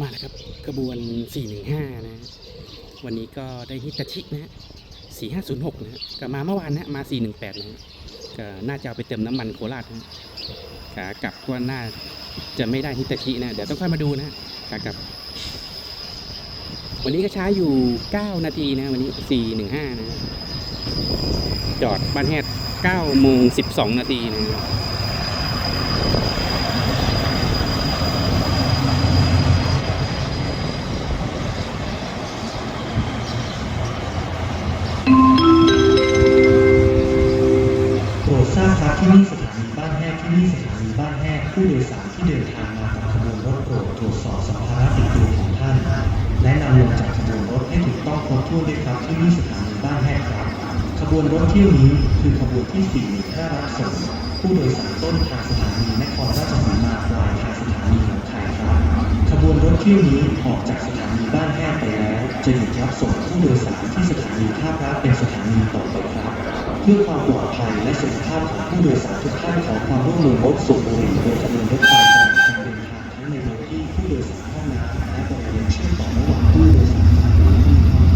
มาแล้วครับกระบวน 415 นะวันนี้ก็ได้ฮิตาชินะฮะ4506 นะฮะก็มาเมื่อวานนะมา 418 นะฮะก็น่าจะเอาไปเติมน้ำมันโคราชนะขากลับก็น่าจะไม่ได้ฮิตาชินะ เดี๋ยวต้องค่อยมาดูนะขากลับ วันนี้ก็ช้าอยู่ 9 นาทีนะ วันนี้ 415 นะฮะจอดบ้านแฮด9โมง12 นาทีนะ ที่นี่สถานีบ้านแฮกที่นี่สถานีบ้านแฮกผู้โดยสารที่เดินทางมากับขบวนรถโปรดตรวจสอบสัมภาระติดตัวของท่าน และนำลงจากขบวนรถให้ถูกต้องครบถ้วนด้วยครับที่นี่สถานีบ้านแฮกครับขบวนรถเที่ยวนี้คือขบวนที่ 4 5 รับส่งผู้โดยสารต้นทางสถานีนครราชสีมาปลายทางสถานีหนองคายครับขบวนรถเที่ยวนี้ออกจากสถานีบ้านแฮกไปแล้ว จะหยุดรับส่งผู้โดยสารที่สถานีท่าพระเป็นสถานีต่อไปครับ เพื่อความปลอดภัยและสุขภาพของผู้โดยสารทุกท่านขอความร่วมมืองดสูบบุหรี่บนวนรถไฟตลอดการเดินทางทั้งในบริเวณที่ผู้โดยสารท่าน้ำและบริเวณเชื่อมต่อระหว่างผู้โดยสารทายนี้มีควาง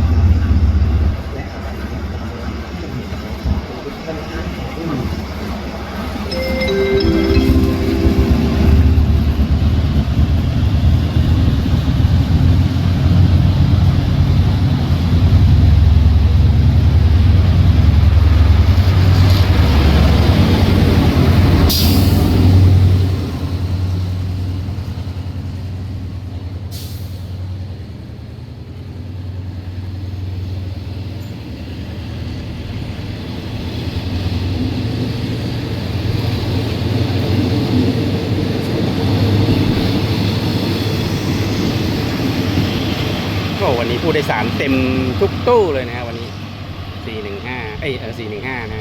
และอาจจะตามเบียบที่จะมีขอความทุกท่านให้ความร่วมมือ อ้วันนี้ผู้โดยสารเต็มทุกตู้เลยนะวันนี้ 415 เอ้ยเออ415 นะ